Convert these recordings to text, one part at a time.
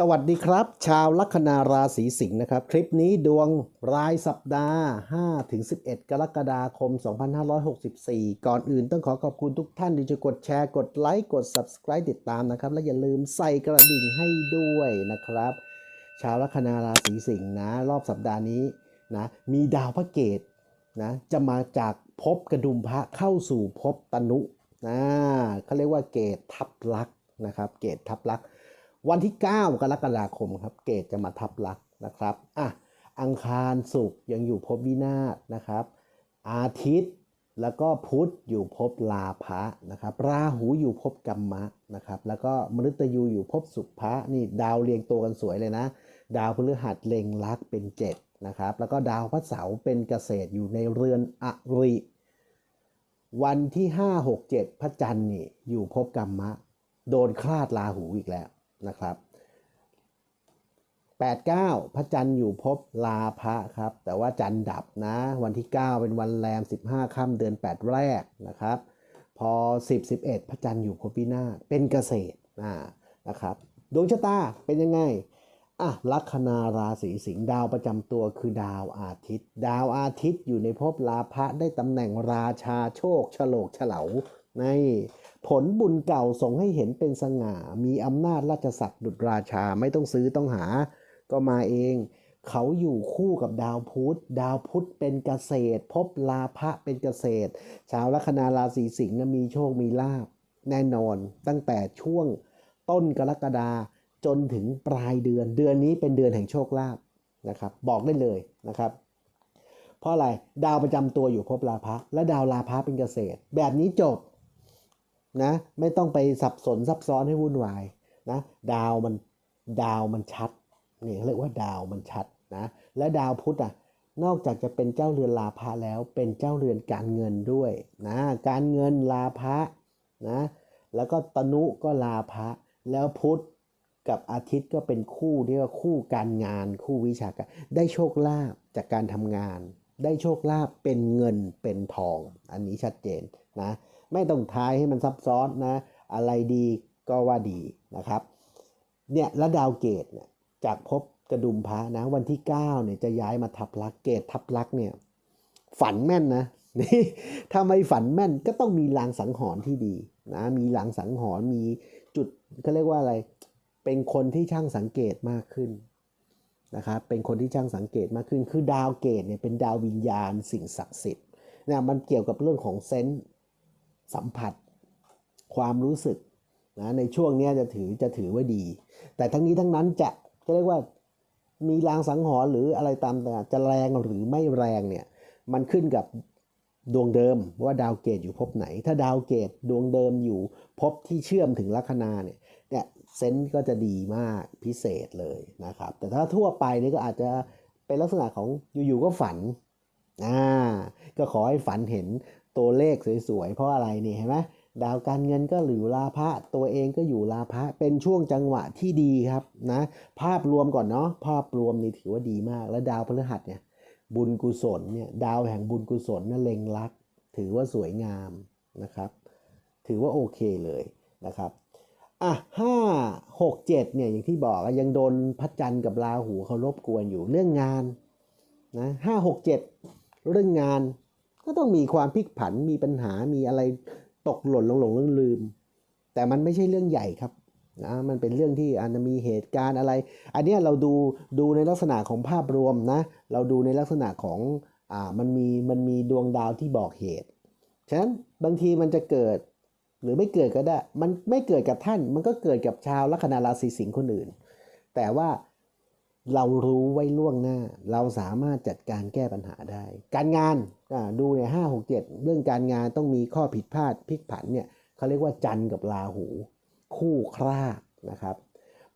สวัสดีครับ ชาวลัคนาราศีสิงห์นะครับ คลิปนี้ดวงรายสัปดาห์ 5-11 กรกฎาคม 2564 ก่อนอื่นต้องขอขอบคุณทุกท่านที่จะกดแชร์กดไลค์กด Subscribe ติดตามนะครับ และอย่าลืมใส่กระดิ่งให้ด้วยนะครับ ชาวลัคนาราศีสิงห์นะ รอบสัปดาห์นี้นะมีดาวพระเกตนะจะมาจากภพกระดุมพระเข้าสู่ภพตนุนะเขาเรียกว่าเกตทับลักษ์นะครับ เกตทับลักษ์ วันที่ 9 กรกฎาคมครับ เกตจะมาทับลักนะครับอะอังคารศุกร์ยังอยู่ภพวินาศนะครับ อาทิตย์แล้วก็พุธอยู่ภพลาภะนะครับ ราหูอยู่ภพกัมมะนะครับ แล้วก็มฤตยูอยู่ภพสุภะนี่ดาวเรียงตัวกันสวยเลยนะ ดาวพฤหัสเล็งลักเป็น7นะครับ แล้วก็ดาวพระเสาร์เป็นเกษตรอยู่ในเรือนอริ วันที่ 5 6 7 พระจันทร์นี่อยู่ภพกัมมะ โดนคลาดราหูอีกแล้ว นะครับ89 พระจันทร์อยู่ภพลาภะครับ แต่ว่าจันทร์ดับนะ วันที่ 9 เป็นวันแรม 15ค่ำเดือน 8 แรกนะครับ พอ 10 11 พระจันทร์อยู่ภพพินาศเป็นเกษตรนะนะครับ ดวงชะตาเป็นยังไงอะลัคนาราศีสิงห์ดาวประจำตัวคือดาวอาทิตย์ ดาวอาทิตย์อยู่ในภพลาภะได้ตำแหน่งราชาโชคฉลกเฉลา ในผลบุญเก่าส่งให้เห็นเป็นสง่า มีอำนาจราชศักดิ์ดุจราชาไม่ต้องซื้อต้องหา ก็มาเอง เขาอยู่คู่กับดาวพุธ ดาวพุธเป็นเกษตร พบลาภะเป็นเกษตร ชาวลัคนาราศีสิงห์มีโชคมีลาบแน่นอนตั้งแต่ช่วงต้นกรกฎาจนถึงปลายเดือน เดือนนี้เป็นเดือนแห่งโชคลาภนะครับ บอกได้เลยนะครับ เพราะอะไรดาวประจำตัวอยู่ภพลาภะและดาวลาภะเป็นเกษตร แบบนี้จบ นะไม่ต้องไปสับสนซับซ้อนให้วุ่นวายนะดาวมันดาวมันชัดนี่เรียกว่าดาวมันชัดนะและดาวพุธอะนอกจากจะเป็นเจ้าเรือนลาภะแล้วเป็นเจ้าเรือนการเงินด้วยนะการเงินลาภะนะแล้วก็ตนุก็ลาภะแล้วพุธกับอาทิตย์ก็เป็นคู่เรียกว่าคู่การงานคู่วิชาการได้โชคลาภจากการทำงาน ได้โชคลาภเป็นเงินเป็นทอง อันนี้ชัดเจนนะ ไม่ต้องทายให้มันซับซ้อนนะ อะไรดีก็ว่าดีนะครับ เนี่ยแล้วดาวเกตเนี่ยจากภพกระดุมพระนะ วันที่9เนี่ยจะย้ายมาทับลักเกตทับลักเนี่ยฝันแม่นนะนี่ถ้าไม่ฝันแม่นก็ต้องมีลางสังหรณ์ที่ดีนะมีลางสังหรณ์มีจุดเขาเรียกว่าอะไร เป็นคนที่ช่างสังเกตมากขึ้นนะครับเป็นคนที่ช่างสังเกตมากขึ้น คือดาวเกตเนี่ยเป็นดาววิญญาณสิ่งศักดิ์สิทธิ์เนี่ยมันเกี่ยวกับเรื่องของเซนส์ สัมผัส ความรู้สึกนะในช่วงนี้จะถือจะถือว่าดี แต่ทั้งนี้ทั้งนั้นจะจะเรียกว่ามีลางสังหรณ์หรืออะไรตามแต่จะแรงหรือไม่แรงเนี่ยมันขึ้นกับดวงเดิมว่าดาวเกตอยู่ภพไหน ถ้าดาวเกตดวงเดิมอยู่ภพที่เชื่อมถึงลัคนาเนี่ยเนี่ยเซนส์ก็จะดีมากพิเศษเลยนะครับ แต่ถ้าทั่วไปนี่ก็อาจจะเป็นลักษณะของอยู่ๆก็ฝันอ่าก็ขอให้ฝันเห็น ตัวเลขสวยๆ เพราะอะไรนี่เห็นไหมดาวการเงินก็อยู่ลาภะตัวเองก็อยู่ลาภะเป็นช่วงจังหวะที่ดีครับนะภาพรวมก่อนเนาะภาพรวมนี่ถือว่าดีมาก แล้วดาวพฤหัสเนี่ยบุญกุศลเนี่ยดาวแห่งบุญกุศลนั่นเล็งรัก ถือว่าสวยงามนะครับ ถือว่าโอเคเลยนะครับอะห้าหกเจ็ดเนี่ยอย่างที่บอกยังโดนพัดจันทร์กับราหูเขารบกวนอยู่เรื่องงานนะห้าหกเจ็ดเรื่องงาน ก็ต้องมีความพลิกผันมีปัญหามีอะไรตกหล่นหลงหลงลืมลืม แต่มันไม่ใช่เรื่องใหญ่ครับนะมันเป็นเรื่องที่อาจจะมีเหตุการณ์อะไร อันนี้เราดูดูในลักษณะของภาพรวมนะ เราดูในลักษณะของอ่ามันมีมันมีดวงดาวที่บอกเหตุ ฉะนั้นบางทีมันจะเกิดหรือไม่เกิดก็ได้ มันไม่เกิดกับท่าน มันก็เกิดกับชาวลัคนาราศีสิงห์คนอื่น แต่ว่า เรารู้ไว้ล่วงหน้า เราสามารถจัดการแก้ปัญหาได้ การงานดูเนี่ยห้าหกเจ็ดเรื่องการงานต้องมีข้อผิดพลาดพลิกผันเนี่ยเขาเรียกว่าจันทร์กับราหู คู่ครานะครับ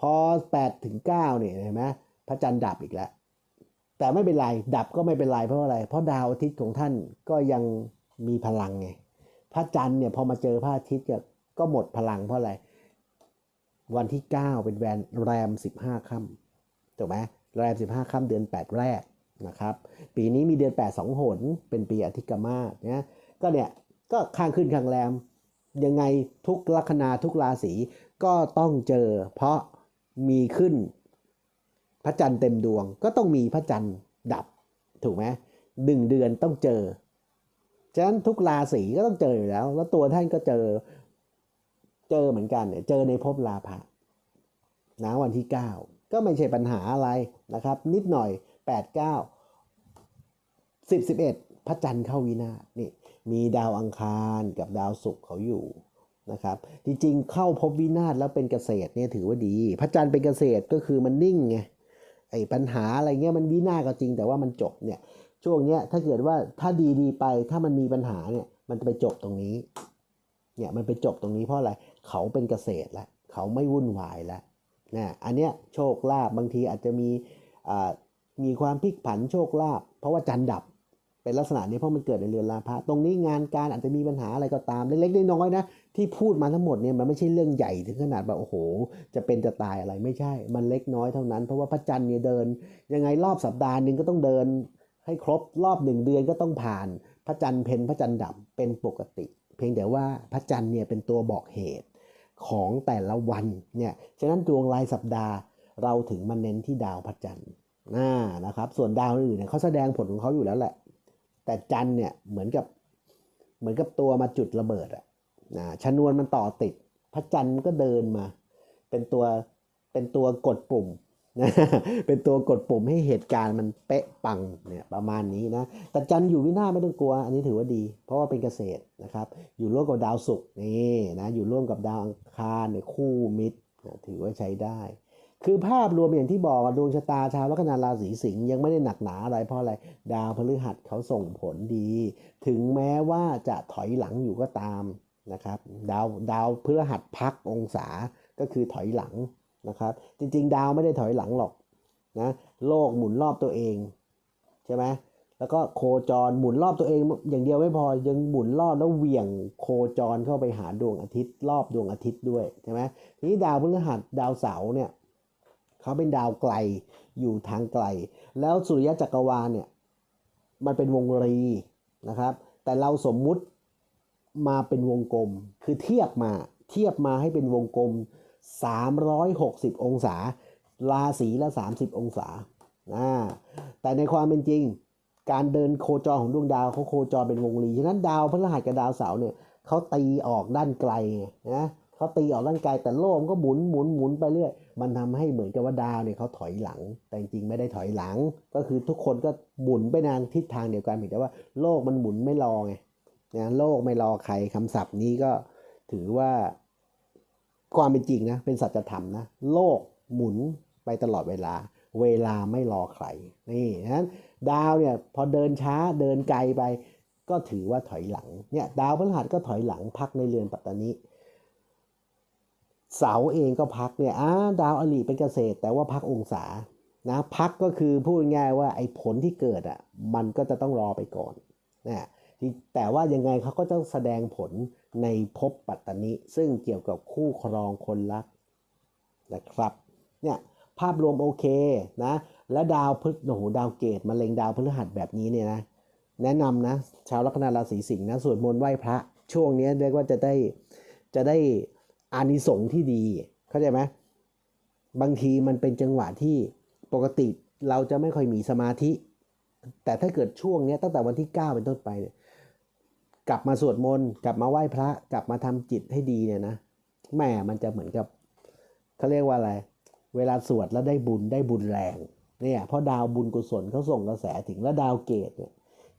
พอ8ถึง9เนี่ยเห็นไหมพระจันทร์ดับอีกแล้ว แต่ไม่เป็นไร ดับก็ไม่เป็นไรเพราะอะไร เพราะดาวอาทิตย์ของท่านก็ยังมีพลังไง พระจันทร์เนี่ยพอมาเจอพระอาทิตย์ก็หมดพลังเพราะอะไร วันที่ 9 เป็นแวนแรม 15ค่ำ ถูกไหมแรม 15ค่ำเดือน 8 แรกนะครับ ปีนี้มีเดือน 8 2 หน เป็นปีอธิกมาศนะก็เนี่ยก็ข้างขึ้นข้างแรม ยังไงทุกลัคนาทุกราศีก็ต้องเจอ เพราะมีขึ้นพระจันทร์เต็มดวง ก็ต้องมีพระจันทร์ดับถูกไหมหนึ่งเดือนต้องเจอ ฉะนั้นทุกราศีก็ต้องเจออยู่แล้ว แล้วตัวท่านก็เจอเจอเหมือนกันเนี่ยเจอในภพลาภะนะวันที่9ก็ ก็ไม่ใช่ปัญหาอะไรนะครับ นิดหน่อย 8 9 10 11 พระจันทร์เข้าวินาศนี่มีดาวอังคารกับดาวศุกร์เขาอยู่นะครับจริงๆ เข้าภพวินาศแล้วเป็นเกษตรเนี่ยถือว่าดี พระจันทร์เป็นเกษตรก็คือมันนิ่งไงไอ้ปัญหาอะไรเงี้ยมันวินาศก็จริงแต่ว่ามันจบเนี่ยช่วงเนี้ยถ้าเกิดว่าถ้าดีดีไปถ้ามันมีปัญหาเนี่ยมันจะไปจบตรงนี้เนี่ยมันไปจบตรงนี้เพราะอะไรเขาเป็นเกษตรแล้วเขาไม่วุ่นวายแล้ว นะอันเนี้ยโชคลาภบางทีอาจจะมีมีความพลิกผันโชคลาภเพราะว่าจันทร์ดับเป็นลักษณะนี้เพราะมันเกิดในเรือนราพะตรงนี้งานการอาจจะมีปัญหาอะไรก็ตามเล็กๆน้อยๆนะที่พูดมาทั้งหมดเนี่ยมันไม่ใช่เรื่องใหญ่ถึงขนาดแบบโอ้โห จะเป็นจะตายอะไรไม่ใช่ มันเล็กน้อยเท่านั้น เพราะว่าพระจันทร์เนี่ยเดิน ยังไงรอบสัปดาห์หนึ่งก็ต้องเดิน ให้ครบรอบหนึ่งเดือนก็ต้องผ่าน พระจันทร์เพนพระจันทร์ดับเป็นปกติ เพียงแต่ว่าพระจันทร์เนี่ยเป็นตัวบอกเหตุ ของแต่ละวันเนี่ย ฉะนั้นดวงรายสัปดาห์เราถึงมาเน้นที่ดาวพระจันทร์น่านะครับ ส่วนดาวอื่นเนี่ยเขาแสดงผลของเขาอยู่แล้วแหละ แต่จันทร์เนี่ยเหมือนกับเหมือนกับตัวมาจุดระเบิดอะนะชนวนมันต่อติด พระจันทร์ก็เดินมา เป็นตัวเป็นตัวกดปุ่ม เป็นตัวกดปุ่มให้เหตุการณ์มันเป๊ะปังเนี่ยประมาณนี้นะแต่จันอยู่วินาไม่ต้องกลัว อันนี้ถือว่าดี เพราะว่าเป็นเกษตรนะครับ อยู่ร่วมกับดาวศุกร์นี่นะอยู่ร่วมกับดาวอังคารเนี่ยคู่มิตรนะถือว่าใช้ได้ คือภาพรวมอย่างที่บอกดวงชะตาชาวลัคนาราศีสิงห์ยังไม่ได้หนักหนาอะไรเพราะอะไรดาวพฤหัสเขาส่งผลดี ถึงแม้ว่าจะถอยหลังอยู่ก็ตามนะครับดาวดาวพฤหัสพักองศาก็คือถอยหลัง นะครับ จริง ๆ ดาวไม่ได้ถอยหลังหรอกนะโลกหมุนรอบตัวเองใช่ไหมแล้วก็โคจรหมุนรอบตัวเอง อย่างเดียวไม่พอยังหมุนรอบแล้วเหวี่ยงโคจรเข้าไปหาดวงอาทิตย์ รอบดวงอาทิตย์ด้วยใช่ไหมทีนี้ดาวพฤหัสดาวเสาร์เนี่ยเขาเป็นดาวไกลอยู่ทางไกล แล้วสุริยะจักรวาลเนี่ยมันเป็นวงรีนะครับ แต่เราสมมุติมาเป็นวงกลม คือเทียบมาเทียบมาให้เป็นวงกลม 360 องศา ราศีละ 30 องศาอ่าแต่ในความเป็นจริง การเดินโคจรของดวงดาวเขาโคจรเป็นวงรีฉะนั้นดาวพฤหัสกับดาวเสาร์เนี่ยเขาตีออกด้านไกลนะเขาตีออกด้านไกลแต่โลกมันก็หมุนหมุนหมุนไปเรื่อยมันทำให้เหมือนกับว่าดาวเนี่ยเขาถอยหลัง แต่จริงไม่ได้ถอยหลัง ก็คือทุกคนก็หมุนไปทางทิศทางเดียวกันเพียงแต่ว่าโลกมันหมุนไม่รอไงนะโลกไม่รอใครคำศัพท์นี้ก็ถือว่า ความเป็นจริงนะเป็นสัจธรรมนะโลกหมุนไปตลอดเวลา เวลาไม่รอใครนี่นั้นดาวเนี่ยพอเดินช้าเดินไกลไป ก็ถือว่าถอยหลังเนี่ยดาวพฤหัสก็ถอยหลังพักในเรือนปัตตานีเสาเองก็พักเนี่ยอ้าดาวอลีเป็นเกษตร แต่ว่าพักองศานะพักก็คือพูดง่ายว่าไอ้ผลที่เกิดอะมันก็จะต้องรอไปก่อนนะที่แต่ว่ายังไงเขาก็ต้องแสดงผล ในภพปัตตนีซึ่งเกี่ยวกับคู่ครองคนรักนะครับเนี่ยภาพรวมโอเคนะและดาวพฤโอ้โหดาวเกตมาเล็งดาวพฤหัสแบบนี้เนี่ยนะแนะนำนะชาวลัคนาราศีสิงห์นะสวดมนต์ไหว้พระช่วงนี้เรียกว่าจะได้จะได้อานิสงส์ที่ดี เข้าใจไหมบางทีมันเป็นจังหวะที่ปกติเราจะไม่ค่อยมีสมาธิ แต่ถ้าเกิดช่วงนี้ตั้งแต่วันที่ 9 เป็นต้นไปเนี่ย กลับมาสวดมนต์กลับมาไหว้พระ กลับมาทำจิตให้ดีเนี่ยนะแม่มันจะเหมือนกับเขาเรียกว่าอะไร เวลาสวดแล้วได้บุญได้บุญแรงเนี่ยเพราะดาวบุญกุศลเขาส่งกระแสถึงแล้วดาวเกตเนี่ย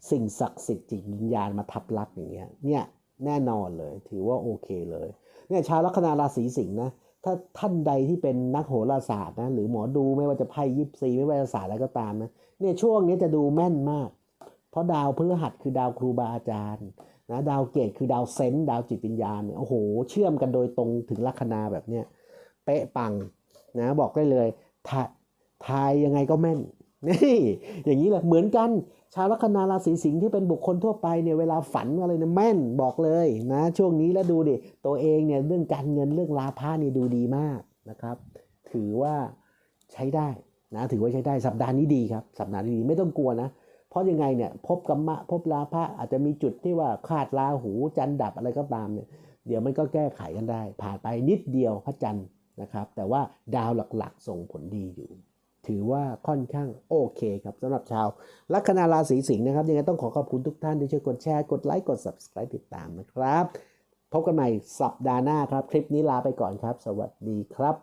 สิ่งศักดิ์สิทธิ์จิตวิญญาณมาทับลักอย่างเงี้ยเนี่ยแน่นอนเลย ถือว่าโอเคเลยเนี่ยชาวลัคนาราศีสิงห์นะถ้าท่านใดที่เป็นนักโหราศาสตร์นะหรือหมอดูไม่ว่าจะไพ่ยิปซีไม่ว่าจะศาสตร์อะไรก็ตามนะเนี่ยช่วงนี้จะดูแม่นมาก เพราะดาวพฤหัสคือดาวครูบาอาจารย์ นะดาวเกตคือดาวเซนต์ดาวจิตวิญญาณเนี่ยโอ้โห เชื่อมกันโดยตรงถึงลัคนาแบบเนี้ยเป๊ะปังนะบอกได้เลยทาทายยังไงก็แม่นนี่อย่างนี้แหละเหมือนกันชาวลัคนาราศีสิงห์ที่เป็นบุคคลทั่วไปเนี่ยเวลาฝันอะไรเนี่ยแม่นบอกเลยนะช่วงนี้แล้วดูดิตัวเองเนี่ยเรื่องการเงินเรื่องลาภานี่ดูดีมากนะครับ ถือว่าใช้ได้นะถือว่าใช้ได้สัปดาห์นี้ดีครับ สัปดาห์นี้ดีไม่ต้องกลัวนะ เพราะยังไงเนี่ยพบกรรมะพบลาภะอาจจะมีจุดที่ว่าขาดลาหูจันดับอะไรก็ตามเนี่ยเดี๋ยวมันก็แก้ไขกันได้ ผ่านไปนิดเดียวพระจันทร์นะครับ แต่ว่าดาวหลักๆ ส่งผลดีอยู่ ถือว่าค่อนข้างโอเคครับสำหรับชาวลัคนาราศีสิงห์นะครับ ยังไงต้องขอขอบคุณทุกท่านที่ช่วยกดแชร์กดไลค์กด subscribe ติดตามนะครับ พบกันใหม่สัปดาห์หน้าครับ คลิปนี้ลาไปก่อนครับ สวัสดีครับ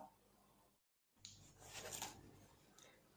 ส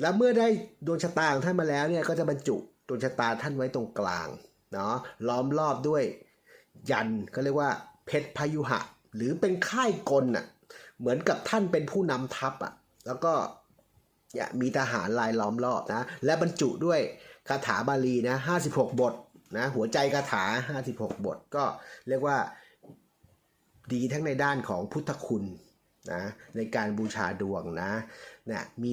แล้วเมื่อได้ดวงชะตาของท่านมาแล้วเนี่ยก็จะบรรจุดวงชะตาท่านไว้ตรงกลางเนาะล้อมรอบด้วยยันก็เรียกว่าเพชรพยุหะ หรือเป็นค่ายกลน่ะเหมือนกับท่านเป็นผู้นำทัพอะแล้วก็เนี่ยมีทหารลายล้อมรอบนะและบรรจุด้วยคาถาบาลีนะ56 บทนะหัวใจคาถา 56 บทก็เรียกว่าดีทั้งในด้านของพุทธคุณนะในการบูชาดวงนะเนี่ยมี